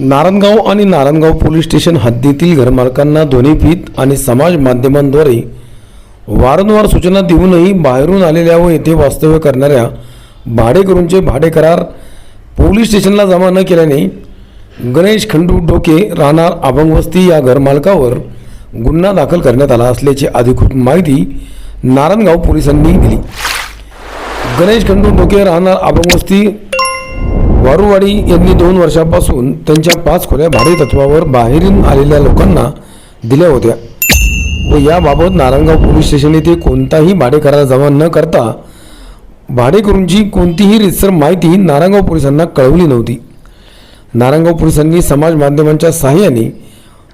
नारायणगाव आणि Narayangaon police station हद्दीतील घरमालकांना दोन्ही आणि समाज माध्यमांद्वारे वारंवार सूचना देऊनही बाहेरून आलेल्या व येथे वास्तव्य करणाऱ्या भाडेकरूंचे भाडे करार पोलीस स्टेशनला जमा न केल्याने गणेश खंडू डोके राहणार अभंगवस्ती या घरमालकावर गुन्हा दाखल करण्यात आला असल्याची अधिकृत माहिती नारायणगाव पोलिसांनी दिली. गणेश खंडू डोके राहणार अभंगवस्ती वारुवाडी यांनी दोन वर्षापासून त्यांच्या पाच खोल्या भाडेतत्वावर बाहेरून आलेल्या लोकांना दिल्या होत्या. व याबाबत नारायणगाव पोलीस स्टेशन येथे कोणताही भाडे करार जमा न करता भाडेकरूंची कोणतीही रितसर माहिती नारायणगाव पोलिसांना कळवली नव्हती. नारायणगाव पोलिसांनी समाज माध्यमांच्या सहाय्याने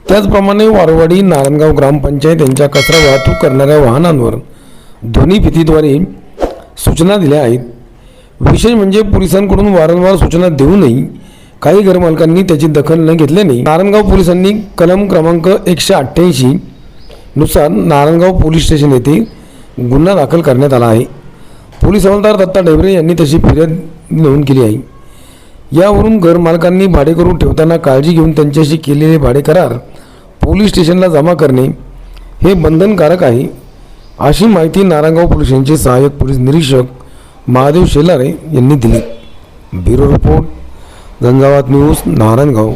त्याचप्रमाणे वारवाडी नारायणगाव ग्रामपंचायत यांच्या कचरा वाहतूक करणाऱ्या वाहनांवर ध्वनीफितीद्वारे सूचना दिल्या आहेत. विशेष म्हणजे पोलिसांकडून वारंवार सूचना देऊनही काही घरमालकांनी त्याची दखल न घेतल्याने नारायणगाव पोलिसांनी कलम क्रमांक एकशे अठ्ठ्याऐंशी नुसार नारायणगाव पोलीस स्टेशन येथे गुन्हा दाखल करण्यात आला आहे. पोलीस हवालदार दत्ता डेबरे यांनी तशी फिर्याद नोंद केली आहे. यावरून घरमालकांनी भाडेकरू ठेवताना काळजी घेऊन त्यांच्याशी केलेले भाडे करार पोलीस स्टेशनला जमा करणे हे बंधनकारक आहे अशी माहिती नारायणगाव पोलिसांचे सहाय्यक पोलीस निरीक्षक महादेव शेलारे यांनी दिली. Bureau report Zanzavat news Narayangaon.